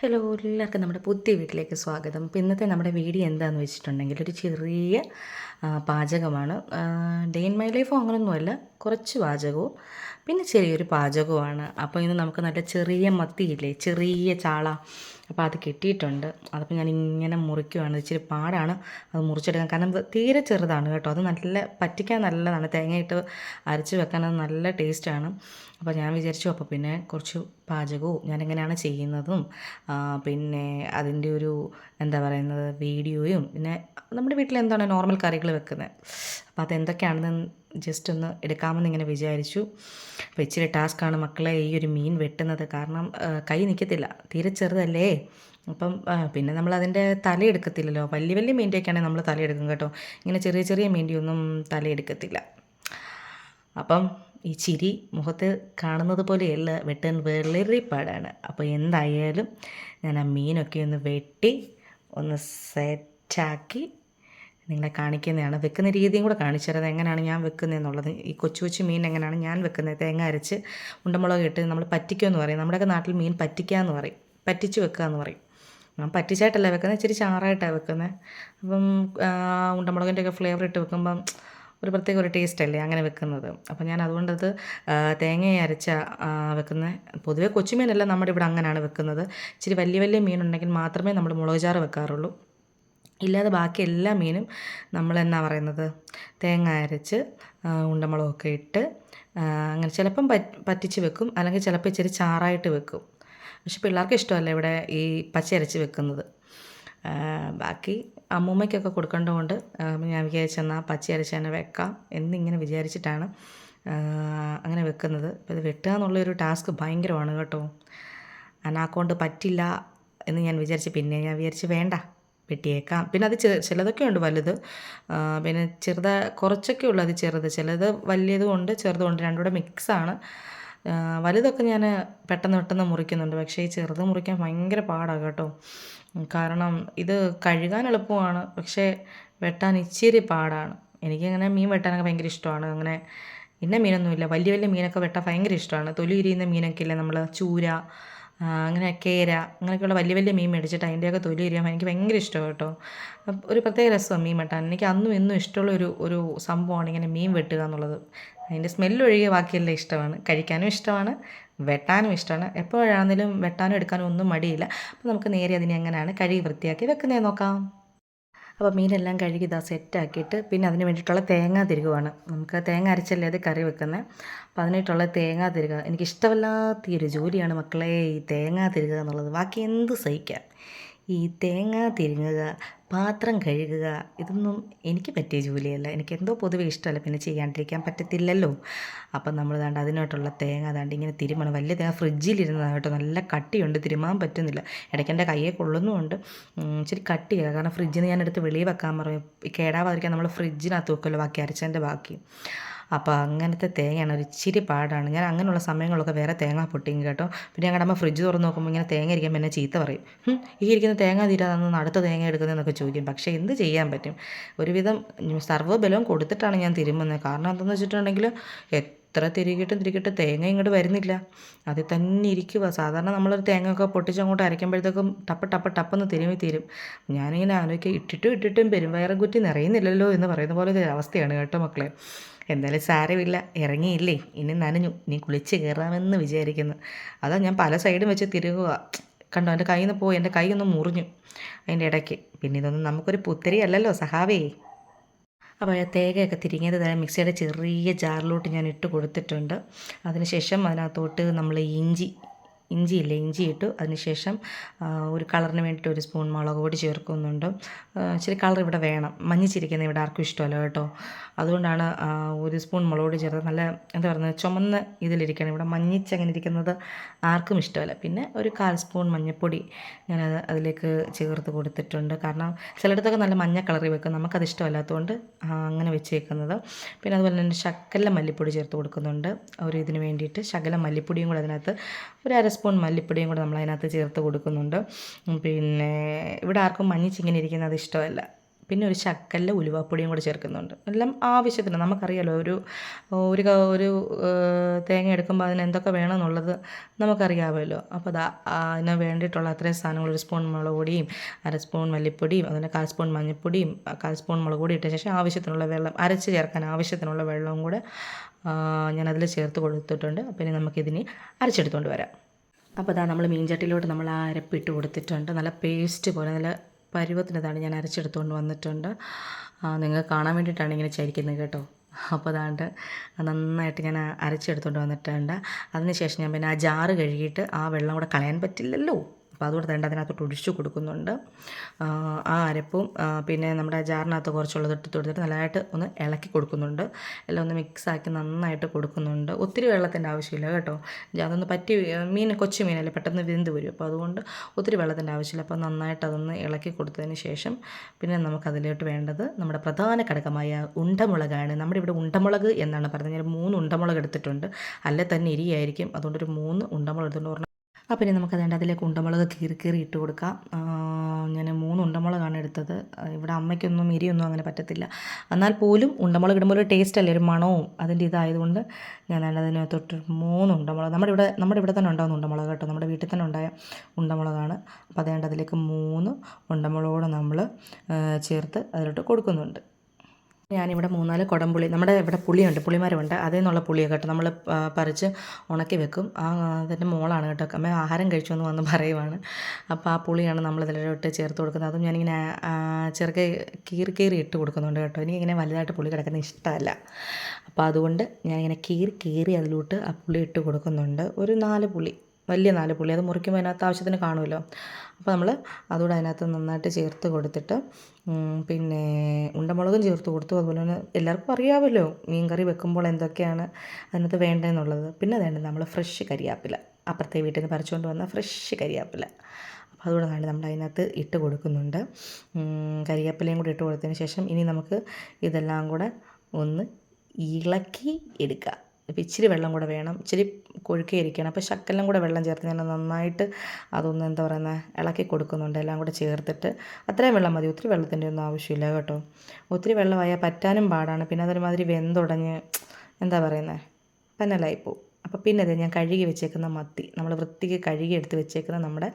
Hello എല്ലാവർക്കും നമ്മുടെ പുതിയ വീട്ടിലേക്ക് സ്വാഗതം. അപ്പോൾ ഇന്നത്തെ നമ്മുടെ വീഡിയോ എന്താണെന്ന് വെച്ചിട്ടുണ്ടെങ്കിൽ ഒരു ചെറിയ പാചകമാണ്. ഡേ ഇൻ മൈ ലൈഫോ അങ്ങനെയൊന്നുമല്ല കുറച്ച് പാചകവും പിന്നെ ചെറിയൊരു പാചകമാണ് അപ്പോൾ ഇന്ന് നമുക്ക് നല്ല ചെറിയ മത്തിയില്ലേ? ചെറിയ ചാള. അപ്പോൾ അത് കിട്ടിയിട്ടുണ്ട്. അതപ്പോൾ ഞാൻ ഇങ്ങനെ മുറിക്കുവാണ്. ഇച്ചിരി പാടാണ് അത് മുറിച്ചെടുക്കാൻ. കാരണം തീരെ ചെറുതാണ് കേട്ടോ. അത് നല്ല പറ്റിക്കാൻ നല്ലതാണ്. തേങ്ങയിട്ട് അരച്ച് വെക്കാൻ അത് നല്ല ടേസ്റ്റാണ്. അപ്പോൾ ഞാൻ വിചാരിച്ചു അപ്പോൾ പിന്നെ കുറച്ച് പാചകവും ഞാനെങ്ങനെയാണ് ചെയ്യുന്നതും പിന്നെ അതിന്റെ ഒരു എന്താ പറയുന്നത് വീഡിയോയും പിന്നെ നമ്മുടെ വീട്ടിൽ എന്താണ് നോർമൽ കറികൾ വെക്കുന്നത്. അപ്പോൾ അതെന്തൊക്കെയാണെന്ന് ജസ്റ്റ് ഒന്ന് എടുക്കാമെന്ന് ഇങ്ങനെ വിചാരിച്ചു. അപ്പോൾ ഇച്ചിരി ടാസ്ക്കാണ് മക്കളെ ഈ ഒരു മീൻ വെട്ടുന്നത്. കാരണം കൈ നിൽക്കത്തില്ല തീരെ ചെറുതല്ലേ? അപ്പം പിന്നെ നമ്മൾ അതിന്റെ തലയെടുക്കത്തില്ലല്ലോ വലിയ വലിയ മീന്റെയൊക്കെയാണെങ്കിൽ നമ്മൾ തലയെടുക്കും കേട്ടോ. ഇങ്ങനെ ചെറിയ ചെറിയ മീന്റെയൊന്നും തലയെടുക്കത്തില്ല അപ്പം ഈ ചിരി മുഖത്ത് കാണുന്നത് പോലെയല്ല വെട്ടാൻ വളരെ പാടാണ് അപ്പോൾ എന്തായാലും ഞാൻ ആ മീനൊക്കെ ഒന്ന് വെട്ടി ഒന്ന് സെറ്റാക്കി. നിങ്ങളെ കാണിക്കുന്നതാണ്. വെക്കുന്ന രീതിയും കൂടെ കാണിച്ചു തരാം എങ്ങനെയാണ് ഞാൻ വെക്കുന്നതെന്നുള്ളത് ഈ കൊച്ചു കൊച്ചു മീൻ എങ്ങനെയാണ് ഞാൻ വെക്കുന്നത്? തേങ്ങ അരച്ച് ഉണ്ടമുളക് ഇട്ട് നമ്മൾ പറ്റിക്കുക എന്ന് പറയും. നമ്മുടെയൊക്കെ നാട്ടിൽ മീൻ പറ്റിക്കുക എന്ന് പറയും. പറ്റിച്ച് വെക്കുക എന്ന് പറയും. ഞാൻ പറ്റിച്ചായിട്ടല്ല വെക്കുന്നത്. ഇച്ചിരി ചാറായിട്ടാണ് വെക്കുന്നത്. അപ്പം ഉണ്ടമുളകിന്റെ ഒക്കെ ഫ്ലേവർ ഇട്ട് വെക്കുമ്പം ഒരു പ്രത്യേക ഒരു ടേസ്റ്റ് അല്ലേ അങ്ങനെ വെക്കുന്നത്. അപ്പം ഞാൻ അതുകൊണ്ടത് തേങ്ങ അരച്ച വെക്കുന്നത് പൊതുവേ കൊച്ചുമീനല്ല നമ്മുടെ ഇവിടെ അങ്ങനെയാണ് വെക്കുന്നത്. ഇച്ചിരി വലിയ വലിയ മീനുണ്ടെങ്കിൽ മാത്രമേ നമ്മൾ മുളക് ചാറ് വെക്കാറുള്ളൂ. ഇല്ലാതെ ബാക്കി എല്ലാ മീനും നമ്മൾ എന്നാ പറയുന്നത് തേങ്ങ അരച്ച് ഉണ്ടമുളകൊക്കെ ഇട്ട് അങ്ങനെ ചിലപ്പം പറ്റ് പറ്റിച്ച് വെക്കും. അല്ലെങ്കിൽ ചിലപ്പോൾ ഇച്ചിരി ചാറായിട്ട് വെക്കും. പക്ഷെ പിള്ളേർക്ക് ഇഷ്ടമല്ല ഇവിടെ ഈ പച്ചയരച്ച് വെക്കുന്നത്. ബാക്കി അമ്മൂമ്മയ്ക്കൊക്കെ കൊടുക്കേണ്ടതുകൊണ്ട് ഞാൻ വിചാരിച്ചെന്നാൽ പച്ച അരച്ച് തന്നെ വെക്കാം എന്നിങ്ങനെ വിചാരിച്ചിട്ടാണ് അങ്ങനെ വെക്കുന്നത്. ഇത് വെട്ടുക എന്നുള്ളൊരു ടാസ്ക് ഭയങ്കരമാണ് കേട്ടോ. അനാക്കൊണ്ട് പറ്റില്ല എന്ന് ഞാൻ വിചാരിച്ച്. പിന്നെ ഞാൻ വിചാരിച്ച് വേണ്ട വെട്ടിയേക്കാം. പിന്നെ അത് ചിലതൊക്കെ ഉണ്ട് വലുത്. പിന്നെ ചെറുത കുറച്ചൊക്കെ ഉള്ളത് ചെറുത്. ചിലത് വലിയതും ഉണ്ട് ചെറുതും ഉണ്ട് രണ്ടും കൂടെ മിക്സാണ് വലുതൊക്കെ ഞാൻ പെട്ടെന്ന് പെട്ടെന്ന് മുറിക്കുന്നുണ്ട്. പക്ഷേ ഈ ചെറുത് മുറിക്കാൻ ഭയങ്കര പാടാണ് കേട്ടോ. കാരണം ഇത് കഴുകാൻ എളുപ്പമാണ്. പക്ഷേ വെട്ടാൻ ഇച്ചിരി പാടാണ്. എനിക്കങ്ങനെ മീൻ വെട്ടാനൊക്കെ ഭയങ്കര ഇഷ്ടമാണ്. അങ്ങനെ ഇന്ന മീനൊന്നുമില്ല. വലിയ വലിയ മീനൊക്കെ വെട്ടാൻ ഭയങ്കര ഇഷ്ടമാണ്. തൊലി ഇരിയുന്ന മീനൊക്കെ ഇല്ലേ നമ്മൾ ചൂര അങ്ങനെ കേര അങ്ങനെയൊക്കെയുള്ള വലിയ വലിയ മീൻ മേടിച്ചിട്ട് അതിന്റെയൊക്കെ തൊലി ഇരിയാൻ എനിക്ക് ഭയങ്കര ഇഷ്ടമാണ് കേട്ടോ. ഒരു പ്രത്യേക രസമാണ് മീൻ വെട്ടാൻ. എനിക്ക് അന്നും ഇന്നും ഇഷ്ടമുള്ള ഒരു ഒരു സംഭവമാണ് ഇങ്ങനെ മീൻ വെട്ടുക എന്നുള്ളത്. അതിന്റെ സ്മെല്ലൊഴികെ ബാക്കിയെല്ലാം ഇഷ്ടമാണ്. കഴിക്കാനും ഇഷ്ടമാണ് വെട്ടാനും ഇഷ്ടമാണ്. എപ്പോഴാണെങ്കിലും വെട്ടാനും എടുക്കാനും ഒന്നും മടിയില്ല. അപ്പോൾ നമുക്ക് നേരെ അതിനെ എങ്ങനെയാണ് കഴുകി വൃത്തിയാക്കി വെക്കുന്നത് നോക്കാം. അപ്പോൾ മീനെല്ലാം കഴുകി ഇതാ സെറ്റാക്കിയിട്ട് പിന്നെ അതിന് വേണ്ടിയിട്ടുള്ള തേങ്ങ തിരുകുവാണ്. നമുക്ക് തേങ്ങ അരച്ചല്ലേ അത് കറി വെക്കുന്നത് അപ്പോൾ അതിനായിട്ടുള്ള തേങ്ങ തിരുക എനിക്കിഷ്ടമല്ലാത്ത ഈ ഒരു ജോലിയാണ് മക്കളെ ഈ തേങ്ങ തിരുകുക എന്നുള്ളത്. ബാക്കി എന്ത് സഹിക്കാം? ഈ തേങ്ങ തിരുങ്ങുക പാത്രം കഴുകുക ഇതൊന്നും എനിക്ക് പറ്റിയ ജോലിയല്ല. എനിക്ക് എന്തോ പൊതുവെ ഇഷ്ടമല്ല. പിന്നെ ചെയ്യാണ്ടിരിക്കാൻ പറ്റത്തില്ലല്ലോ. അപ്പം നമ്മൾ ദാണ്ട് അതിനായിട്ടുള്ള തേങ്ങ ദാണ്ട് ഇങ്ങനെ തിരുമണം. വലിയ തേങ്ങ ഫ്രിഡ്ജിലിരുന്നതാണ് കേട്ടോ. നല്ല കട്ടിയുണ്ട്. തിരുമാൻ പറ്റുന്നില്ല. ഇടയ്ക്ക് എന്റെ കയ്യെ കൊള്ളുന്നുമുണ്ട്. ഇച്ചിരി കട്ടിയാണ് കാരണം ഫ്രിഡ്ജിൽ നിന്ന് ഞാൻ വെളിയിൽ വെക്കാൻ പറയും. കേടാവാതിരിക്കാൻ നമ്മൾ ഫ്രിഡ്ജിനകത്ത് വെക്കുമല്ലോ ബാക്കി അരച്ചതിന്റെ ബാക്കി. അപ്പോൾ അങ്ങനത്തെ തേങ്ങയാണ് ഒരു ഇച്ചിരി പാടാണ്. ഞാൻ അങ്ങനെയുള്ള സമയങ്ങളൊക്കെ വേറെ തേങ്ങ പൊട്ടിങ്ങി കേട്ടോ. പിന്നെ ഞങ്ങളുടെ അമ്മ ഫ്രിഡ്ജ് തുറന്ന് നോക്കുമ്പോൾ ഇങ്ങനെ തേങ്ങ ഇരിക്കുമ്പോൾ എന്നെ ചീത്ത പറയും. "ഹും, ഈ ഇരിക്കുന്ന തേങ്ങ തീരാന്ന് അടുത്ത തേങ്ങ എടുക്കുന്നതെന്നൊക്കെ ചോദിക്കും. പക്ഷേ എന്ത് ചെയ്യാൻ പറ്റും? ഒരുവിധം സർവബലവും കൊടുത്തിട്ടാണ് ഞാൻ തിരുമുന്നത് കാരണം എന്താണെന്ന് വെച്ചിട്ടുണ്ടെങ്കിൽ എത്ര തിരികിട്ടും തിരികിട്ട് തേങ്ങ ഇങ്ങോട്ട് വരുന്നില്ല. അതിൽ തന്നെ ഇരിക്കുക സാധാരണ നമ്മളൊരു തേങ്ങയൊക്കെ പൊട്ടിച്ച് അങ്ങോട്ട് അരയ്ക്കുമ്പോഴത്തേക്കും ടപ്പ് ടപ്പ് ടപ്പെന്ന് തിരുമി തീരും. ഞാനിങ്ങനെ ആലോചിക്കുക ഇട്ടിട്ടും ഇട്ടിട്ടും പെരുമ്പയറും കുറ്റി നിറയുന്നില്ലല്ലോ എന്ന് പറയുന്ന പോലെ ഒരു അവസ്ഥയാണ് കേട്ടോ മക്കളെ. എന്തായാലും സാരമില്ല. ഇറങ്ങിയില്ലേ? ഇനി നനഞ്ഞു. ഇനി കുളിച്ച് കയറാമെന്ന് വിചാരിക്കുന്നു. അതാ ഞാൻ പല സൈഡും വെച്ച് തിരുകുക കണ്ടോ എന്റെ കയ്യിൽ നിന്ന് പോയി. എന്റെ കൈ ഒന്ന് മുറിഞ്ഞു അതിന്റെ ഇടയ്ക്ക്. പിന്നെ ഇതൊന്നും നമുക്കൊരു പുത്തരി അല്ലല്ലോ സഹാവേ. അപ്പോൾ തേങ്ങയൊക്കെ തിരിങ്ങിയത് തന്നെ മിക്സിയുടെ ചെറിയ ജാറിലോട്ട് ഞാൻ ഇട്ട് കൊടുത്തിട്ടുണ്ട്. അതിനുശേഷം അതിനകത്തോട്ട് നമ്മൾ ഇഞ്ചി ഇഞ്ചിയില്ലേ ഇഞ്ചി ഇട്ടു അതിനുശേഷം ഒരു കളറിന് വേണ്ടിയിട്ട് ഒരു സ്പൂൺ മുളക് പൊടി ചേർക്കുന്നുണ്ട്. ഇച്ചിരി കളർ ഇവിടെ വേണം. മഞ്ഞിച്ചിരിക്കുന്ന ഇവിടെ ആർക്കും ഇഷ്ടമല്ല കേട്ടോ. അതുകൊണ്ടാണ് ഒരു സ്പൂൺ മുളക് പൊടി ചേർത്ത് നല്ല എന്താ പറയുന്നത് ചുമന്ന് ഇതിലിരിക്കണം ഇവിടെ മഞ്ഞിച്ചങ്ങനെ ഇരിക്കുന്നത് ആർക്കും ഇഷ്ടമല്ല. പിന്നെ ഒരു കാൽ സ്പൂൺ മഞ്ഞൾപ്പൊടി ഞാനത് അതിലേക്ക് ചേർത്ത് കൊടുത്തിട്ടുണ്ട്. കാരണം ചിലയിടത്തൊക്കെ നല്ല മഞ്ഞ കളറിൽ വെക്കും. നമുക്കത് ഇഷ്ടമല്ലാത്തതുകൊണ്ട് അങ്ങനെ വെച്ചേക്കുന്നത്. പിന്നെ അതുപോലെ തന്നെ ശകല മല്ലിപ്പൊടി ചേർത്ത് കൊടുക്കുന്നുണ്ട്. ഒരു ഇതിന് വേണ്ടിയിട്ട് ശകല മല്ലിപ്പൊടിയും കൂടെ അതിനകത്ത് ഒരു അര സ്പൂൺ മല്ലിപ്പൊടിയും കൂടെ നമ്മൾ അതിനകത്ത് ചേർത്ത് കൊടുക്കുന്നുണ്ട്. പിന്നെ ഇവിടെ ആർക്കും മഞ്ഞിച്ചിങ്ങനെ ഇരിക്കുന്നത് ഇഷ്ടമല്ല. പിന്നെ ഒരു ശക്കലിൽ ഉലുവാപ്പൊടിയും കൂടെ ചേർക്കുന്നുണ്ട്. എല്ലാം ആവശ്യത്തിന് നമുക്കറിയാലോ ഒരു ഒരു ഒരു തേങ്ങ എടുക്കുമ്പോൾ അതിന് എന്തൊക്കെ വേണമെന്നുള്ളത് നമുക്കറിയാമല്ലോ അപ്പോൾ അത് അതിന് വേണ്ടിയിട്ടുള്ള അത്രയും സാധനങ്ങൾ ഒരു സ്പൂൺ മുളക് പൊടിയും അര സ്പൂൺ മല്ലിപ്പൊടിയും അതിന് കാൽ സ്പൂൺ മഞ്ഞൾപ്പൊടിയും കാൽ സ്പൂൺ മുളക് പൊടി ഇട്ട ശേഷം ആവശ്യത്തിനുള്ള വെള്ളം അരച്ച് ചേർക്കാൻ ആവശ്യത്തിനുള്ള വെള്ളവും കൂടെ ഞാനതിൽ ചേർത്ത് കൊടുത്തിട്ടുണ്ട്. അപ്പോൾ ഇനി നമുക്കിതിനി അരച്ചെടുത്തുകൊണ്ട് വരാം. അപ്പോൾ അതാ നമ്മൾ മീൻചട്ടിയിലോട്ട് നമ്മൾ ആ അരപ്പിട്ട് കൊടുത്തിട്ടുണ്ട്. നല്ല പേസ്റ്റ് പോലെ നല്ല പരുവത്തിനതാണ് ഞാൻ അരച്ചെടുത്തുകൊണ്ട് വന്നിട്ടുണ്ട്. നിങ്ങൾ കാണാൻ വേണ്ടിയിട്ടാണ് ഇങ്ങനെ ചരിക്കുന്നത് കേട്ടോ. അപ്പോൾ അതാണ്ട് നന്നായിട്ട് ഞാൻ അരച്ചെടുത്തുകൊണ്ട് വന്നിട്ടുണ്ട്. അതിനുശേഷം ഞാൻ പിന്നെ ആ ജാറ് കഴുകിയിട്ട് ആ വെള്ളം കൂടെ കളയാൻ പറ്റില്ലല്ലോ. അപ്പോൾ അതുകൊണ്ട് തന്നെ അതിനകത്തോട്ട് ഒഴിച്ചു കൊടുക്കുന്നുണ്ട്. ആ, അരപ്പും പിന്നെ നമ്മുടെ ജാറിനകത്ത് കുറച്ചുള്ളത് ഇട്ട് കൊടുത്തിട്ട് നല്ലതായിട്ട് ഒന്ന് ഇളക്കി കൊടുക്കുന്നുണ്ട്. എല്ലാം ഒന്ന് മിക്സാക്കി നന്നായിട്ട് കൊടുക്കുന്നുണ്ട്. ഒത്തിരി വെള്ളത്തിന്റെ ആവശ്യമില്ല കേട്ടോ. അതൊന്ന് പറ്റി മീൻ കൊച്ചു മീനല്ലേ പെട്ടെന്ന് വിരുന്ന് വരും. അപ്പോൾ അതുകൊണ്ട് ഒത്തിരി വെള്ളത്തിന്റെ ആവശ്യമില്ല. അപ്പോൾ നന്നായിട്ട് അതൊന്ന് ഇളക്കി കൊടുത്തതിന് ശേഷം പിന്നെ നമുക്കതിലോട്ട് വേണ്ടത് നമ്മുടെ പ്രധാന ഘടകമായ ഉണ്ടമുളകാണ്. നമ്മുടെ ഇവിടെ ഉണ്ടമുളക് എന്നാണ് പറയുന്നത് ഞാൻ മൂന്ന് ഉണ്ടമുളക് എടുത്തിട്ടുണ്ട്. അല്ലെ തന്നെ ഇരിയായിരിക്കും. അതുകൊണ്ട് ഒരു മൂന്ന് ഉണ്ടമുളക് എടുത്തുകൊണ്ട് അപ്പോൾ ഇനി നമുക്ക് അതുകൊണ്ട് അതിലേക്ക് ഉണ്ടമുളക് കീറി കീറി ഇട്ട് കൊടുക്കാം. ഞാൻ മൂന്ന് ഉണ്ടമുളകാണ് എടുത്തത്. ഇവിടെ അമ്മയ്ക്കൊന്നും എരിയൊന്നും അങ്ങനെ പറ്റത്തില്ല. എന്നാൽ പോലും ഉണ്ടമുളക് ഇടുമ്പോൾ ഒരു ടേസ്റ്റ് അല്ലേ ഒരു മണവും അതിന്റെ ഇതായതുകൊണ്ട് ഞാൻ അതിന് തൊട്ട് മൂന്ന് ഉണ്ടമുളക്. നമ്മുടെ ഇവിടെ നമ്മുടെ ഇവിടെ തന്നെ ഉണ്ടാകുന്ന ഉണ്ടമുളക് കേട്ടോ. നമ്മുടെ വീട്ടിൽ തന്നെ ഉണ്ടായ ഉണ്ടമുളകാണ്. അപ്പോൾ അതുകൊണ്ട് അതിലേക്ക് മൂന്ന് ഉണ്ടമുളകോടെ നമ്മൾ ചേർത്ത് അതിലോട്ട് കൊടുക്കുന്നുണ്ട്. ഞാനിവിടെ മൂന്നാൽ കുടംപുളി നമ്മുടെ ഇവിടെ പുളിയുണ്ട് പുളിമരമുണ്ട്. അതിൽ നിന്നുള്ള പുളിയൊക്കെ കേട്ടോ നമ്മൾ പറിച്ച് ഉണക്കി വെക്കും. ആ അതിന്റെ മോളാണ് കേട്ടോ അമ്മ ആഹാരം കഴിച്ചു എന്ന് വന്ന് പറയുവാണ്. അപ്പോൾ ആ പുളിയാണ് നമ്മൾ ഇതിലോട്ട് ചേർത്ത് കൊടുക്കുന്നത്. അതും ഞാനിങ്ങനെ ചെറുക്കെ കീറി കീറി ഇട്ട് കൊടുക്കുന്നുണ്ട് കേട്ടോ. എനിക്കിങ്ങനെ വലുതായിട്ട് പുളി കിടക്കുന്നത് ഇഷ്ടമല്ല. അപ്പോൾ അതുകൊണ്ട് ഞാനിങ്ങനെ കീറി കീറി അതിലോട്ട് ആ പുളി ഇട്ട് കൊടുക്കുന്നുണ്ട്. ഒരു നാല് പുളി. വലിയ നാല് പുളി അത് മുറിക്കുമ്പോൾ അതിനകത്ത് ആവശ്യത്തിന് കാണുമല്ലോ. അപ്പോൾ നമ്മൾ അതുകൂടെ അതിനകത്ത് നന്നായിട്ട് ചേർത്ത് കൊടുത്തിട്ട് പിന്നെ ഉണ്ടമുളകും ചേർത്ത് കൊടുത്തു. അതുപോലെ തന്നെ എല്ലാവർക്കും അറിയാമല്ലോ മീൻ കറി വെക്കുമ്പോൾ എന്തൊക്കെയാണ് അതിനകത്ത് വേണ്ടതെന്നുള്ളത്. പിന്നെ വേണ്ടത് നമ്മൾ ഫ്രഷ് കരിയാപ്പില. അപ്പുറത്തെ വീട്ടിൽ നിന്ന് പറിച്ചുകൊണ്ട് വന്ന ഫ്രഷ് കരിയാപ്പില. അപ്പോൾ അതുകൂടെ വേണ്ടി നമ്മൾ അതിനകത്ത് ഇട്ട് കൊടുക്കുന്നുണ്ട്. കരിയാപ്പിലയും കൂടി ഇട്ട് കൊടുത്തതിന് ശേഷം ഇനി നമുക്ക് ഇതെല്ലാം കൂടെ ഒന്ന് ഇളക്കി എടുക്കുക ഇപ്പം ഇച്ചിരി വെള്ളം കൂടെ വേണം. ഇച്ചിരി കൊഴുക്കേ ഇരിക്കണം അപ്പോൾ ശക്കലം കൂടെ വെള്ളം ചേർത്ത് ഞാൻ നന്നായിട്ട് അതൊന്ന് എന്താ പറയുന്നത് ഇളക്കി കൊടുക്കുന്നുണ്ട്. എല്ലാം കൂടെ ചേർത്തിട്ട് അത്രയും വെള്ളം മതി. ഒത്തിരി വെള്ളത്തിന്റെ ഒന്നും ആവശ്യമില്ല കേട്ടോ. ഒത്തിരി വെള്ളമായാൽ പറ്റാനും പാടാണ്. പിന്നെ അതൊരുമാതിരി വെന്തുടഞ്ഞ് എന്താ പറയുന്നത് പന്നലായിപ്പോവും അപ്പോൾ പിന്നെ അതെ ഞാൻ കഴുകി വെച്ചേക്കുന്ന മത്തി നമ്മൾ വൃത്തിക്ക് കഴുകി എടുത്ത് വെച്ചേക്കുന്ന നമ്മുടെ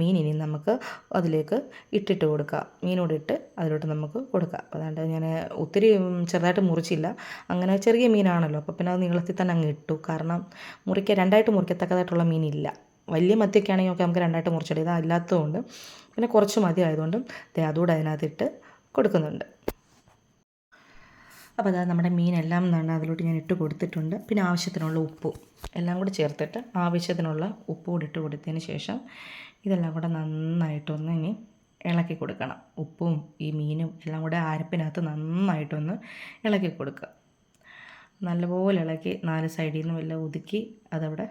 മീൻ ഇനി നമുക്ക് അതിലേക്ക് ഇട്ടിട്ട് കൊടുക്കുക മീനോട് ഇട്ട് അതിലോട്ട് നമുക്ക് കൊടുക്കുക അതുകൊണ്ട് ഞാൻ ഒത്തിരി ചെറുതായിട്ട് മുറിച്ചില്ല. അങ്ങനെ ചെറിയ മീനാണല്ലോ അപ്പോൾ പിന്നെ അത് നീളത്തിൽ തന്നെ അങ്ങ് ഇട്ടു. കാരണം മുറിക്കുക രണ്ടായിട്ട് മുറിക്കത്തക്കതായിട്ടുള്ള മീനില്ല. വലിയ മത്തിയൊക്കെ ആണെങ്കിൽ ഒക്കെ നമുക്ക് രണ്ടായിട്ട് മുറിച്ചിടാം ഇത് അല്ലാത്തതുകൊണ്ട് പിന്നെ കുറച്ച് മതി ആയതുകൊണ്ടും അതുകൂടെ അതിനകത്തിട്ട് കൊടുക്കുന്നുണ്ട്. അപ്പോൾ അതായത് നമ്മുടെ മീനെല്ലാം എന്താണ് അതിലോട്ട് ഞാൻ ഇട്ട് കൊടുത്തിട്ടുണ്ട്. പിന്നെ ആവശ്യത്തിനുള്ള ഉപ്പ് എല്ലാം കൂടി ചേർത്തിട്ട് ആവശ്യത്തിനുള്ള ഉപ്പ് കൂടി ഇട്ട് കൊടുത്തതിന് ശേഷം ഇതെല്ലാം കൂടെ നന്നായിട്ടൊന്ന് ഇനി ഇളക്കി കൊടുക്കണം. ഉപ്പും ഈ മീനും എല്ലാം കൂടെ അരപ്പിനകത്ത് നന്നായിട്ടൊന്ന് ഇളക്കി കൊടുക്കുക. നല്ലപോലെ ഇളക്കി നാല് സൈഡിൽ നിന്നും എല്ലാം ഒതുക്കി അതവിടെ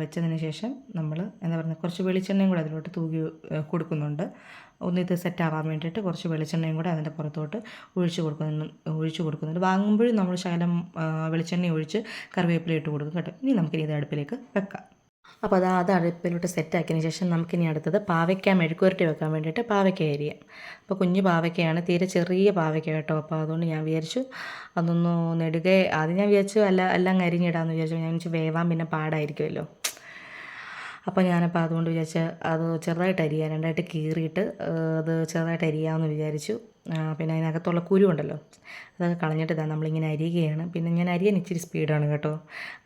വെച്ചതിന് ശേഷം നമ്മൾ എന്താ പറയുക കുറച്ച് വെളിച്ചെണ്ണയും കൂടെ അതിലോട്ട് തൂകി കൊടുക്കുന്നുണ്ട്. ഒന്ന് ഇത് സെറ്റ് ആവാൻ വേണ്ടിയിട്ട് കുറച്ച് വെളിച്ചെണ്ണയും കൂടെ അതിന്റെ പുറത്തോട്ട് ഒഴിച്ചു കൊടുക്കുന്നു ഒഴിച്ചു കൊടുക്കുന്നുണ്ട്. വാങ്ങുമ്പോഴും നമ്മൾ ശകലം വെളിച്ചെണ്ണ ഒഴിച്ച് കറിവേപ്പില ഇട്ട് കൊടുക്കും കേട്ടോ. ഇനി നമുക്കിനി ഇത് അടുപ്പിലേക്ക് വെക്കാം. അപ്പോൾ അത് അത് അടുപ്പിലോട്ട് സെറ്റാക്കിയതിന് ശേഷം നമുക്കിനി അടുത്തത് പാവയ്ക്ക മെഴുക്കുരട്ടി വെക്കാൻ വേണ്ടിയിട്ട് പാവയ്ക്ക ഏരിയ അപ്പോൾ കുഞ്ഞു പാവയ്ക്കയാണ് തീരെ ചെറിയ പാവയ്ക്ക കേട്ടോ. അപ്പോൾ അതുകൊണ്ട് ഞാൻ വിചാരിച്ചു അതൊന്ന് നെടുകെ അത് ഞാൻ വിചാരിച്ചു അല്ല എല്ലാം കരിഞ്ഞിടാമെന്ന് വിചാരിച്ചു. ഞാൻ വിചാരിച്ചു വേവാൻ പിന്നെ പാടായിരിക്കുമല്ലോ. അപ്പോൾ ഞാനപ്പോൾ അതുകൊണ്ട് വിചാരിച്ച് അത് ചെറുതായിട്ട് അരിയാൻ രണ്ടായിട്ട് കീറിയിട്ട് അത് ചെറുതായിട്ട് അരിയാമെന്ന് വിചാരിച്ചു. പിന്നെ അതിനകത്തുള്ള കുരു ഉണ്ടല്ലോ അതൊക്കെ കളഞ്ഞിട്ട് ഇതാ നമ്മളിങ്ങനെ അരിയുകയാണ്. പിന്നെ ഞാൻ അരിയാൻ ഇച്ചിരി സ്പീഡാണ് കേട്ടോ.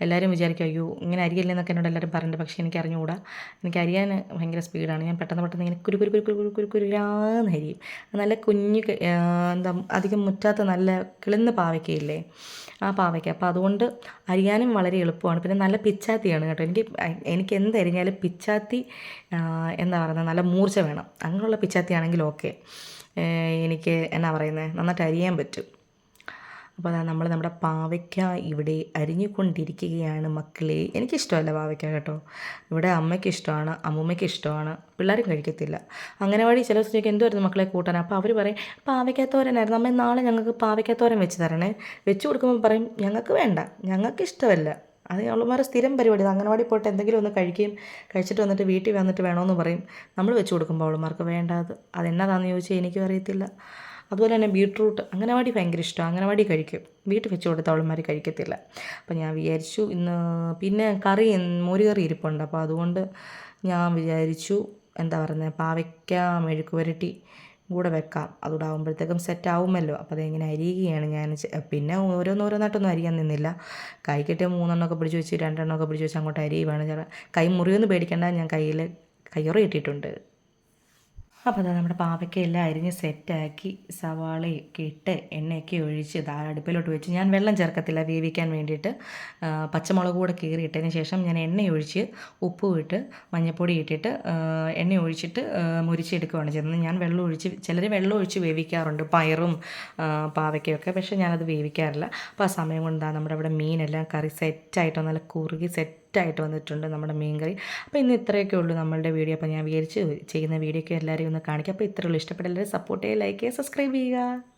എല്ലാവരും വിചാരിക്കും അയ്യോ ഇങ്ങനെ അരിയല്ലേ എന്നൊക്കെ എന്നോട് എല്ലാവരും പറഞ്ഞിട്ട് പക്ഷേ എനിക്ക് അറിഞ്ഞുകൂടാ എനിക്ക് അരിയാൻ ഭയങ്കര സ്പീഡാണ്. ഞാൻ പെട്ടെന്ന് പെട്ടെന്ന് ഇങ്ങനെ കുരു കുരു കുരു കുരു കുരു കുരുരാന്ന് അരിയും. നല്ല കുഞ്ഞു എന്താ അധികം മുറ്റാത്ത നല്ല കിളിന്ന് പാവയ്ക്കയില്ലേ? ആ പാവയ്ക്ക. അപ്പോൾ അതുകൊണ്ട് അരിയാനും വളരെ എളുപ്പമാണ്. പിന്നെ നല്ല പിച്ചാത്തിയാണ് കേട്ടോ. എനിക്ക് എനിക്ക് എന്തരിഞ്ഞാലും പിച്ചാത്തി എന്താ പറയുന്നത് നല്ല മൂർച്ച വേണം. അങ്ങനെയുള്ള പിച്ചാത്തി ആണെങ്കിൽ ഓക്കെ എനിക്ക് എന്നാ പറയുന്നത് നന്നായിട്ട് അരിയാൻ പറ്റും. അപ്പോൾ അതാ നമ്മൾ നമ്മുടെ പാവയ്ക്ക ഇവിടെ അരിഞ്ഞുകൊണ്ടിരിക്കുകയാണ് മക്കളെ. എനിക്കിഷ്ടമല്ല പാവയ്ക്ക കേട്ടോ. ഇവിടെ അമ്മയ്ക്ക് ഇഷ്ടമാണ് അമ്മൂമ്മയ്ക്ക് ഇഷ്ടമാണ്. പിള്ളേരും കഴിക്കത്തില്ല. അംഗനവാടി ചില ദിവസത്തേക്ക് എന്തുമായിരുന്നു മക്കളെ കൂട്ടാൻ? അപ്പോൾ അവർ പറയും പാവയ്ക്കാത്തോരനായിരുന്നു അമ്മ നാളെ ഞങ്ങൾക്ക് പാവയ്ക്കാത്തോരൻ വെച്ച് തരണേ. വെച്ച് കൊടുക്കുമ്പോൾ പറയും ഞങ്ങൾക്ക് വേണ്ട ഞങ്ങൾക്ക് ഇഷ്ടമല്ല. അത് അവളുമാരെ സ്ഥിരം പരിപാടി. അംഗനവാടി പോയിട്ട് എന്തെങ്കിലും ഒന്ന് കഴിക്കുകയും കഴിച്ചിട്ട് വന്നിട്ട് വീട്ടിൽ വന്നിട്ട് വേണമെന്ന് പറയും. നമ്മൾ വെച്ച് കൊടുക്കുമ്പോൾ അവളുമാർക്ക് വേണ്ട അത് അതെന്നതാണെന്ന് ചോദിച്ചാൽ എനിക്കും അറിയത്തില്ല. അതുപോലെ തന്നെ ബീട്രൂട്ട് അങ്ങനവാടി ഭയങ്കര ഇഷ്ടമാണ്. അങ്ങനവാടി കഴിക്കും. വീട്ടിൽ വെച്ച് കൊടുത്ത അവളന്മാർ കഴിക്കത്തില്ല. അപ്പം ഞാൻ വിചാരിച്ചു ഇന്ന് പിന്നെ കറി മോര് കറി ഇരിപ്പുണ്ട്. അപ്പോൾ അതുകൊണ്ട് ഞാൻ വിചാരിച്ചു എന്താ പറയുന്നത് പാവയ്ക്ക മെഴുക്ക് പുരട്ടി കൂടെ വെക്കാം. അതുകൂടെ ആകുമ്പോഴത്തേക്കും സെറ്റ് ആവുമല്ലോ അപ്പോൾ അതെങ്ങനെ അരിയുകയാണ് ഞാൻ. പിന്നെ ഓരോന്നോരോന്നായിട്ടൊന്നും അരിയാൻ നിന്നില്ല. കൈ കെട്ടിയ മൂന്നെണ്ണമൊക്കെ പിടിച്ച് വെച്ച് രണ്ടെണ്ണമൊക്കെ പിടിച്ച് വെച്ച് അങ്ങോട്ട് അരിയുവാണ്. കൈ മുറിയൊന്നും പേടിക്കേണ്ട. ഞാൻ കയ്യിൽ കയ്യൊറ ഇട്ടിട്ടുണ്ട് അപ്പോൾ അതാ നമ്മുടെ പാവയ്ക്കയെല്ലാം അരിഞ്ഞ് സെറ്റാക്കി സവാളയൊക്കെ ഇട്ട് എണ്ണയൊക്കെ ഒഴിച്ച് അടുപ്പിലോട്ട് വെച്ച് ഞാൻ വെള്ളം ചേർക്കത്തില്ല വേവിക്കാൻ വേണ്ടിയിട്ട്. പച്ചമുളക് കൂടെ കീറിയിട്ടതിന് ശേഷം ഞാൻ എണ്ണ ഒഴിച്ച് ഉപ്പും ഇട്ട് മഞ്ഞൾപ്പൊടി ഇട്ടിട്ട് എണ്ണ ഒഴിച്ചിട്ട് മുരിച്ചെടുക്കുകയാണ് ചെയ്യുന്നത്. ഞാൻ വെള്ളം ഒഴിച്ച് ചിലർ വെള്ളം ഒഴിച്ച് വേവിക്കാറുണ്ട് പയറും പാവയ്ക്കയൊക്കെ പക്ഷേ ഞാനത് വേവിക്കാറില്ല. അപ്പോൾ ആ സമയം കൊണ്ടാണ് നമ്മുടെ ഇവിടെ മീനെല്ലാം കറി സെറ്റായിട്ട് നല്ല കുറുകി സെറ്റായിട്ട് വന്നിട്ടുണ്ട് നമ്മുടെ മീൻ കറി അപ്പോൾ ഇന്ന് ഇത്രയൊക്കെ ഉള്ളൂ നമ്മളുടെ വീഡിയോ. അപ്പോൾ ഞാൻ വിചാരിച്ച് ചെയ്യുന്ന വീഡിയോ ഒക്കെ എല്ലാവരെയും ഒന്ന് കാണിക്കാം. അപ്പോൾ ഇത്രയുള്ളൂ ഇഷ്ടപ്പെട്ട എല്ലാവരും സപ്പോർട്ട് ചെയ്യുക ലൈക്ക് ചെയ്യുക സബ്സ്ക്രൈബ് ചെയ്യുക.